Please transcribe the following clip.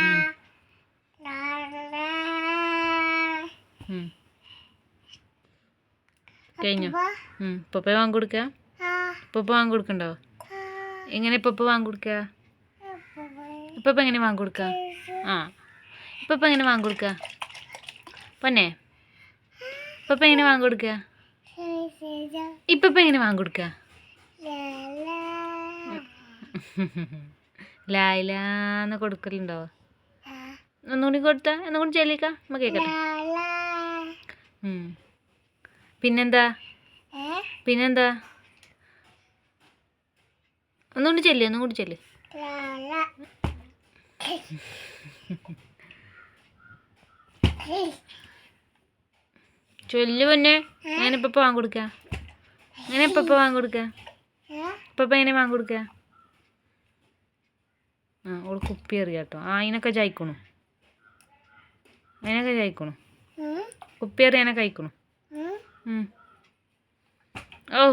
ഉം. ഉം. കഴിഞ്ഞോ? ഉം. പപ്പ വാങ്ങി കൊടുക്കുക പപ്പ വാങ്ങി കൊടുക്കണ്ടോ? എങ്ങനെ പപ്പ വാങ്ങി കൊടുക്കുക ഇപ്പപ്പ എങ്ങനെ വാങ്ങി കൊടുക്കുക ആ. ഇപ്പൊ എങ്ങനെ വാങ്ങി കൊടുക്കുക പൊന്നെ. ഇപ്പപ്പ എങ്ങനെ വാങ്ങി കൊടുക്കുക ഇപ്പപ്പ എങ്ങനെ വാങ്ങി കൊടുക്കുക ലായിലാന്ന് കൊടുക്കലുണ്ടോ? ഒന്നുകൂടി കൊടുത്താ? ഒന്നുകൂടി ചെല്ലിക്ക? നമ്മ കേക്കട്ടെ. പിന്നെന്താ? പിന്നെന്താ? ഒന്നുകൂടി ചെല്ലി ഒന്നുകൂടി ചെല്ലി. ചൊല്ലു പൊന്നെ. ഞാൻ ഇപ്പൊ വാങ്ങി കൊടുക്ക ഞാൻ ഇപ്പൊ വാങ്ങി കൊടുക്ക ഇപ്പൊ എങ്ങനെ വാങ്ങി ആ ഓൾ കുപ്പി എറിയാട്ടോ. ആ അതിനൊക്കെ ജയിക്കണു അതിനൊക്കെ ജയിക്കണു കുപ്പി എറിയാനൊക്കെ അയക്കണു. ഓ